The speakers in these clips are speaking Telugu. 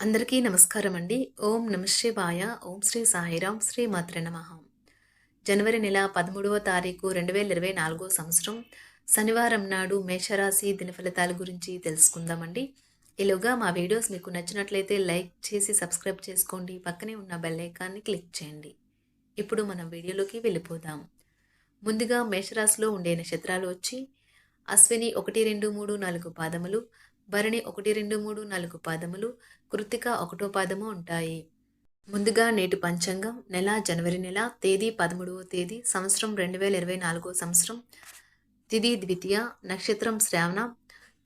అందరికీ నమస్కారం అండి. ఓం నమ శివాయ. ఓం శ్రీ సాయిరాం. శ్రీ మాత్ర నమ. జనవరి నెల పదమూడవ తారీఖు రెండు వేల ఇరవై నాలుగో సంవత్సరం. శనివారం నాడు మేషరాశి దిన ఫలితాల గురించి తెలుసుకుందామండి. ఈలోగా మా వీడియోస్ మీకు నచ్చినట్లయితే లైక్ చేసి సబ్స్క్రైబ్ చేసుకోండి. పక్కనే ఉన్న బెల్ ఐకాన్ని క్లిక్ చేయండి. ఇప్పుడు మనం వీడియోలోకి వెళ్ళిపోదాం. ముందుగా మేషరాశిలో ఉండే నక్షత్రాలు వచ్చి అశ్విని ఒకటి రెండు మూడు నాలుగు పాదములు భరణి ఒకటి రెండు మూడు నాలుగు పాదములు కృతిక ఒకటో పాదము ఉంటాయి. ముందుగా నేటి పంచాంగం నెల జనవరి నెల తేదీ పదమూడవ తేదీ సంవత్సరం రెండు వేల ఇరవై నాలుగో సంవత్సరం. తిది ద్వితీయ నక్షత్రం శ్రావణ.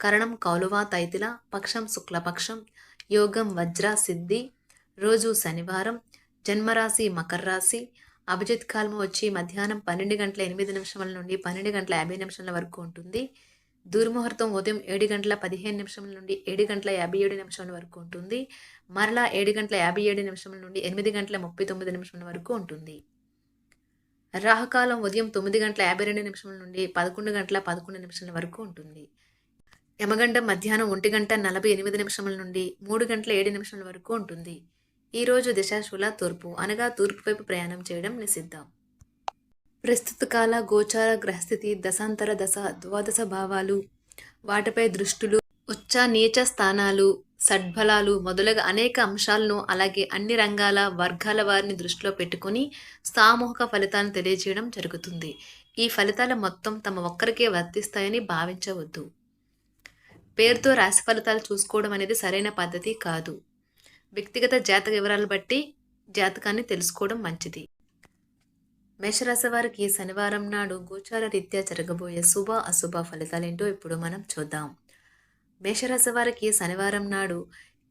కరణం కౌలువ తైతిల. పక్షం శుక్లపక్షం. యోగం వజ్ర సిద్ధి. రోజు శనివారం. జన్మరాశి మకర రాశి. అభిజిత్ కాలము వచ్చి మధ్యాహ్నం పన్నెండు గంటల ఎనిమిది నిమిషాల నుండి పన్నెండు గంటల యాభై నిమిషాల వరకు ఉంటుంది. దుర్ముహూర్తం ఉదయం ఏడు గంటల పదిహేను నిమిషం నుండి ఏడు గంటల యాభై ఏడు నిమిషాల వరకు ఉంటుంది. మరలా ఏడు గంటల యాభై ఏడు నిమిషముల నుండి ఎనిమిది గంటల ముప్పై తొమ్మిది నిమిషం వరకు ఉంటుంది. రాహుకాలం ఉదయం తొమ్మిది గంటల యాభై రెండు నిమిషం నుండి పదకొండు గంటల పదకొండు నిమిషాల వరకు ఉంటుంది. యమగండం మధ్యాహ్నం ఒంటి గంట నలభై ఎనిమిది నిమిషముల నుండి మూడు గంటల ఏడు నిమిషాల వరకు ఉంటుంది. ఈరోజు దిశాశూల తూర్పు అనగా తూర్పు వైపు ప్రయాణం చేయడం నిషిద్దాం ప్రస్తుత కాల గోచార గ్రహస్థితి దశాంతర దశ ద్వాదశ భావాలు వాటిపై దృష్టులు ఉచ్చ నీచ స్థానాలు సడ్బలాలు మొదలగు అనేక అంశాలను అలాగే అన్ని రంగాల వర్గాల వారిని దృష్టిలో పెట్టుకుని సామూహిక ఫలితాలను తెలియజేయడం జరుగుతుంది. ఈ ఫలితాలు మొత్తం తమ ఒక్కరికే వర్తిస్తాయని భావించవద్దు. పేరుతో రాశి ఫలితాలు చూసుకోవడం అనేది సరైన పద్ధతి కాదు. వ్యక్తిగత జాతక వివరాలు బట్టి జాతకాన్ని తెలుసుకోవడం మంచిది. మేషరాశి వారికి శనివారం నాడు గోచార రీత్యా జరగబోయే శుభ అశుభ ఫలితాలేంటో ఇప్పుడు మనం చూద్దాం. మేషరాశి వారికి శనివారం నాడు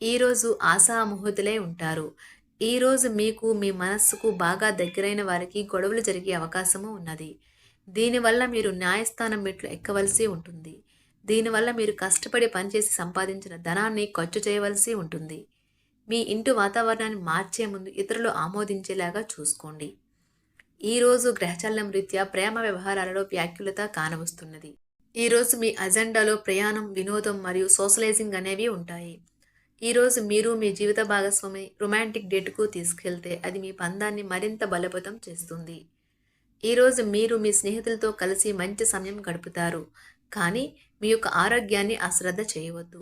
ఈరోజు ఆశాముహూర్తులై ఉంటారు. ఈరోజు మీకు మీ మనస్సుకు బాగా దగ్గరైన వారికి గొడవలు జరిగే అవకాశము ఉన్నది. దీనివల్ల మీరు న్యాయస్థానం మెట్లు ఎక్కవలసి ఉంటుంది. దీనివల్ల మీరు కష్టపడి పనిచేసి సంపాదించిన ధనాన్ని ఖర్చు చేయవలసి ఉంటుంది. మీ ఇంటి వాతావరణాన్ని మార్చే ముందు ఇతరులు ఆమోదించేలాగా చూసుకోండి. ఈరోజు గ్రహచలనం రీత్యా ప్రేమ వ్యవహారాలలో వ్యాఖ్యులత కానవస్తున్నది. ఈరోజు మీ అజెండాలో ప్రయాణం వినోదం మరియు సోషలైజింగ్ అనేవి ఉంటాయి. ఈరోజు మీరు మీ జీవిత భాగస్వామి రొమాంటిక్ డేట్కు తీసుకెళ్తే అది మీ పందాన్ని మరింత బలపతం చేస్తుంది. ఈరోజు మీరు మీ స్నేహితులతో కలిసి మంచి సమయం గడుపుతారు కానీ మీ యొక్క ఆరోగ్యాన్ని అశ్రద్ధ చేయవద్దు.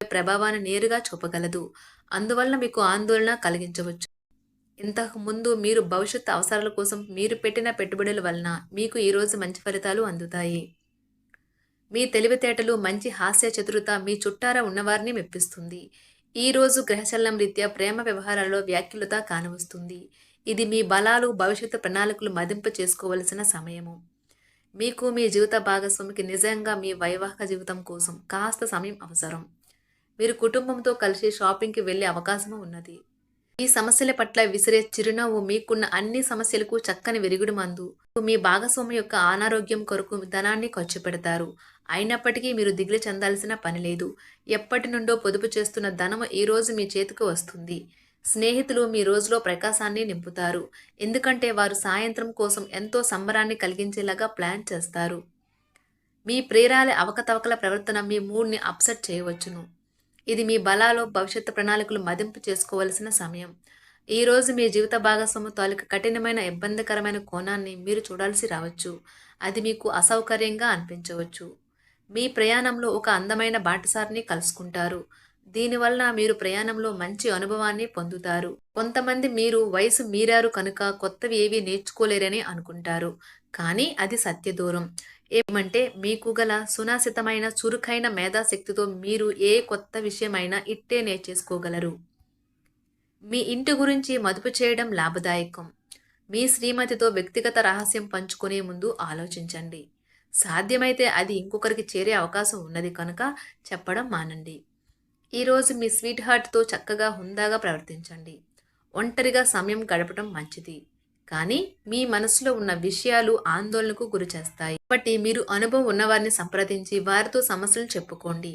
ప్రభావాన్ని నేరుగా చూపగలదు. అందువల్ల మీకు ఆందోళన కలిగించవచ్చు. ఇంతకు ముందు మీరు భవిష్యత్తు అవసరాల కోసం మీరు పెట్టిన పెట్టుబడుల వలన మీకు ఈరోజు మంచి ఫలితాలు అందుతాయి. మీ తెలివితేటలు మంచి హాస్య చతురత మీ చుట్టారా ఉన్నవారిని మెప్పిస్తుంది. ఈరోజు గ్రహచలనం రీత్యా ప్రేమ వ్యవహారాల్లో వ్యాఖ్యలత కానవస్తుంది. ఇది మీ బలాలు భవిష్యత్తు ప్రణాళికలు మదింపు చేసుకోవలసిన సమయము. మీకు మీ జీవిత భాగస్వామికి నిజంగా మీ వైవాహిక జీవితం కోసం కాస్త సమయం అవసరం. మీరు కుటుంబంతో కలిసి షాపింగ్కి వెళ్ళే అవకాశం ఉన్నది. ఈ సమస్యల పట్ల విసిరే చిరునవ్వు మీకున్న అన్ని సమస్యలకు చక్కని వెరుగుడు మందు. మీ భాగస్వామి యొక్క అనారోగ్యం కొరకు ధనాన్ని ఖర్చు పెడతారు. అయినప్పటికీ మీరు దిగులు చెందాల్సిన పని లేదు. ఎప్పటి నుండో పొదుపు చేస్తున్న ధనము ఈ రోజు మీ చేతికి వస్తుంది. స్నేహితులు మీ రోజులో ప్రకాశాన్ని నింపుతారు. ఎందుకంటే వారు సాయంత్రం కోసం ఎంతో సంబరాన్ని కలిగించేలాగా ప్లాన్ చేస్తారు. మీ ప్రేరాల అవకతవకల ప్రవర్తన మీ మూడ్ని అప్సెట్ చేయవచ్చును. ఇది మీ బలాలు భవిష్యత్తు ప్రణాళికలు మదింపు చేసుకోవలసిన సమయం. ఈరోజు మీ జీవిత భాగస్వామి తాలూకు కఠినమైన ఇబ్బందికరమైన కోణాన్ని మీరు చూడాల్సి రావచ్చు. అది మీకు అసౌకర్యంగా అనిపించవచ్చు. మీ ప్రయాణంలో ఒక అందమైన బాటసారిని కలుసుకుంటారు. దీనివల్ల మీరు ప్రయాణంలో మంచి అనుభవాన్ని పొందుతారు. కొంతమంది మీరు వయసు మీరారు కనుక కొత్తవి ఏవి నేర్చుకోలేరని అనుకుంటారు. కానీ అది సత్య దూరం ఏమంటే మీకు గల సునాసితమైన చురుకైన మేధాశక్తితో మీరు ఏ కొత్త విషయమైనా ఇట్టే నేర్చేసుకోగలరు. మీ ఇంటి గురించి మదుపు చేయడం లాభదాయకం. మీ శ్రీమతితో వ్యక్తిగత రహస్యం పంచుకునే ముందు ఆలోచించండి. సాధ్యమైతే అది ఇంకొకరికి చేరే అవకాశం ఉన్నది కనుక చెప్పడం మానండి. ఈరోజు మీ స్వీట్ హార్ట్తో చక్కగా హుందాగా ప్రవర్తించండి. ఒంటరిగా సమయం గడపడం మంచిది. కానీ మీ మనసులో ఉన్న విషయాలు ఆందోళనకు గురి చేస్తాయి. కాబట్టి మీరు అనుభవం ఉన్నవారిని సంప్రదించి వారితో సమస్యలు చెప్పుకోండి.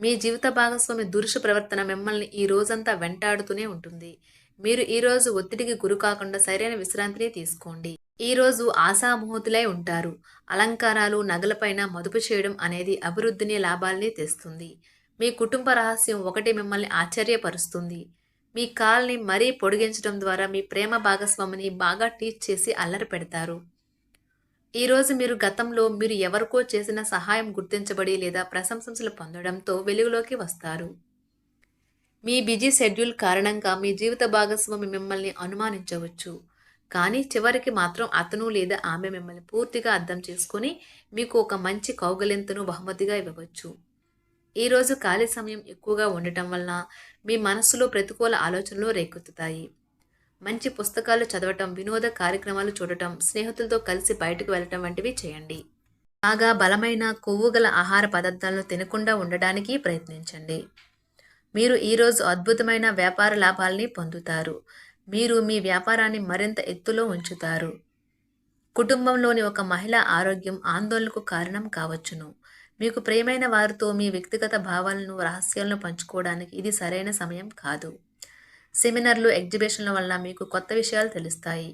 మీ జీవిత భాగస్వామి దురుష ప్రవర్తన మిమ్మల్ని ఈ రోజంతా వెంటాడుతూనే ఉంటుంది. మీరు ఈరోజు ఒత్తిడికి గురి కాకుండా సరైన విశ్రాంతిని తీసుకోండి. ఈరోజు ఆశామూహతులై ఉంటారు. అలంకారాలు నగలపైన మదుపు చేయడం అనేది అభివృద్ధిని లాభాల్ని తెస్తుంది. మీ కుటుంబ రహస్యం ఒకటి మిమ్మల్ని ఆశ్చర్యపరుస్తుంది. మీ కాల్ని మరీ పొడిగించడం ద్వారా మీ ప్రేమ భాగస్వామిని బాగా టీచ్ చేసి అల్లరి పెడతారు. ఈరోజు మీరు గతంలో మీరు ఎవరికో చేసిన సహాయం గుర్తించబడి లేదా ప్రశంసలు పొందడంతో వెలుగులోకి వస్తారు. మీ బిజీ షెడ్యూల్ కారణంగా మీ జీవిత భాగస్వామి మిమ్మల్ని అనుమానించవచ్చు. కానీ చివరికి మాత్రం అతను లేదా ఆమె మిమ్మల్ని పూర్తిగా అర్థం చేసుకొని మీకు ఒక మంచి కౌగలింతను బహుమతిగా ఇవ్వవచ్చు. ఈరోజు ఖాళీ సమయం ఎక్కువగా ఉండటం వలన మీ మనస్సులో ప్రతికూల ఆలోచనలు రేకెత్తుతాయి. మంచి పుస్తకాలు చదవటం వినోద కార్యక్రమాలు చూడటం స్నేహితులతో కలిసి బయటకు వెళ్ళటం వంటివి చేయండి. బాగా బలమైన కొవ్వు గల ఆహార పదార్థాలను తినకుండా ఉండడానికి ప్రయత్నించండి. మీరు ఈరోజు అద్భుతమైన వ్యాపార లాభాల్ని పొందుతారు. మీరు మీ వ్యాపారాన్ని మరింత ఎత్తులో ఉంచుతారు. కుటుంబంలోని ఒక మహిళ ఆరోగ్యం ఆందోళనకు కారణం కావచ్చును. మీకు ప్రియమైన వారితో మీ వ్యక్తిగత భావాలను రహస్యాలను పంచుకోవడానికి ఇది సరైన సమయం కాదు. సెమినార్లు ఎగ్జిబిషన్ల వల్ల మీకు కొత్త విషయాలు తెలుస్తాయి.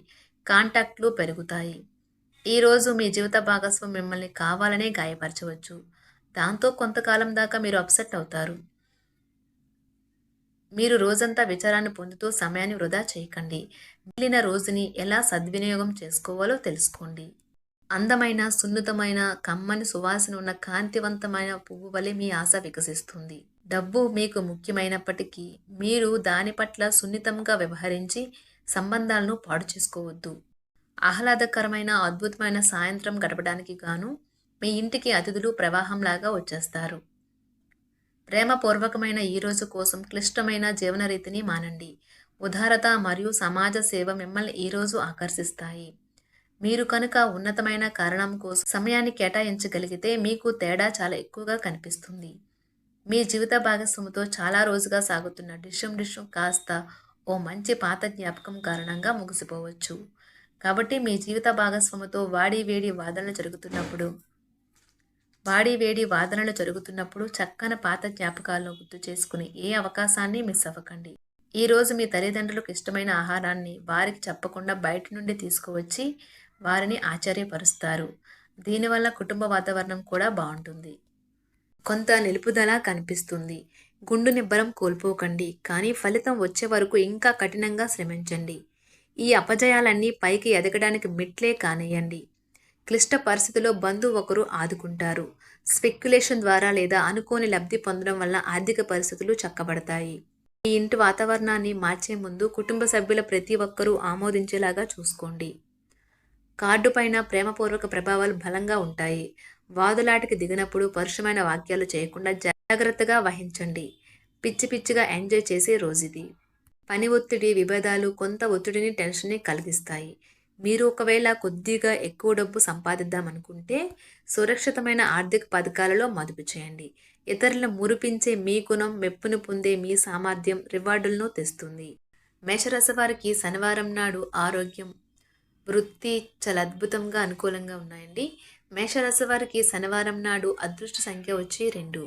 కాంటాక్ట్లు పెరుగుతాయి. ఈరోజు మీ జీవిత భాగస్వామి మిమ్మల్ని కావాలనే గాయపరచవచ్చు. దాంతో కొంతకాలం దాకా మీరు అప్సెట్ అవుతారు. మీరు రోజంతా విచారాన్ని పొందుతూ సమయాన్ని వృధా చేయకండి. మిగిలిన రోజుని ఎలా సద్వినియోగం చేసుకోవాలో తెలుసుకోండి. అందమైన సున్నితమైన కమ్మని సువాసన ఉన్న కాంతివంతమైన పువ్వు వలె మీ ఆశ వికసిస్తుంది. డబ్బు మీకు ముఖ్యమైనప్పటికీ మీరు దాని పట్ల సున్నితంగా వ్యవహరించి సంబంధాలను పాడు చేసుకోవద్దు. ఆహ్లాదకరమైన అద్భుతమైన సాయంత్రం గడపడానికి గాను మీ ఇంటికి అతిథులు ప్రవాహంలాగా వచ్చేస్తారు. ప్రేమపూర్వకమైన ఈ రోజు కోసం క్లిష్టమైన జీవన రీతిని మానండి. ఉదారత మరియు సమాజ సేవ మిమ్మల్ని ఈరోజు ఆకర్షిస్తాయి. మీరు కనుక ఉన్నతమైన కారణం కోసం సమయాన్ని కేటాయించగలిగితే మీకు తేడా చాలా ఎక్కువగా కనిపిస్తుంది. మీ జీవిత భాగస్వామితో చాలా రోజుగా సాగుతున్న డిషం డిషం కాస్త ఓ మంచి పాత జ్ఞాపకం కారణంగా ముగిసిపోవచ్చు. కాబట్టి మీ జీవిత భాగస్వామితో వాడి వేడి వాదనలు జరుగుతున్నప్పుడు వాడి వేడి వాదనలు జరుగుతున్నప్పుడు చక్కని పాత జ్ఞాపకాలను గుర్తు చేసుకుని ఏ అవకాశాన్ని మిస్ అవ్వకండి. ఈరోజు మీ తల్లిదండ్రులకు ఇష్టమైన ఆహారాన్ని వారికి చెప్పకుండా బయట నుండి తీసుకువచ్చి వారిని ఆశ్చర్యపరుస్తారు. దీనివల్ల కుటుంబ వాతావరణం కూడా బాగుంటుంది. కొంత నిలుపుదల కనిపిస్తుంది. గుండు నిబ్బరం కోల్పోకండి కానీ ఫలితం వచ్చే వరకు ఇంకా కఠినంగా శ్రమించండి. ఈ అపజయాలన్నీ పైకి ఎదగడానికి మిట్లే కానియండి క్లిష్ట పరిస్థితిలో బంధువు ఒకరు ఆదుకుంటారు. స్పెక్యులేషన్ ద్వారా లేదా అనుకోని లబ్ధి పొందడం వల్ల ఆర్థిక పరిస్థితులు చక్కబడతాయి. మీ ఇంటి వాతావరణాన్ని మార్చే ముందు కుటుంబ సభ్యుల ప్రతి ఒక్కరూ ఆమోదించేలాగా చూసుకోండి. కార్డు పైన ప్రేమపూర్వక ప్రభావాలు బలంగా ఉంటాయి. వాదులాటికి దిగినప్పుడు పరుషమైన వాక్యాలు చేయకుండా జాగ్రత్తగా వహించండి. పిచ్చి పిచ్చిగా ఎంజాయ్ చేసే రోజుది. పని ఒత్తిడి విభేదాలు కొంత ఒత్తిడిని టెన్షన్ని కలిగిస్తాయి. మీరు ఒకవేళ కొద్దిగా ఎక్కువ డబ్బు సంపాదిద్దామనుకుంటే సురక్షితమైన ఆర్థిక పథకాలలో మదుపు చేయండి. ఇతరులను మురిపించే మీ గుణం మెప్పును పొందే మీ సామర్థ్యం రివార్డులను తెస్తుంది. మేషరాశి వారికి శనివారం నాడు ఆరోగ్యం వృత్తి చాలా అద్భుతంగా అనుకూలంగా ఉన్నాయండి. మేషరాశి వారికి శనివారం నాడు అదృష్ట సంఖ్య వచ్చి రెండు.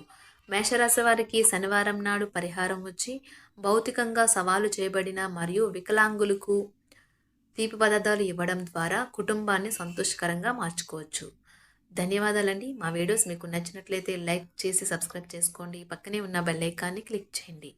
మేషరాశి వారికి శనివారం నాడు పరిహారం వచ్చి భౌతికంగా సవాలు చేయబడిన మరియు వికలాంగులకు తీపి పదార్థాలు ఇవ్వడం ద్వారా కుటుంబాన్ని సంతోషకరంగా మార్చుకోవచ్చు. ధన్యవాదాలండి. మా వీడియోస్ మీకు నచ్చినట్లయితే లైక్ చేసి సబ్స్క్రైబ్ చేసుకోండి. పక్కనే ఉన్న బెల్ ఐకాన్ని క్లిక్ చేయండి.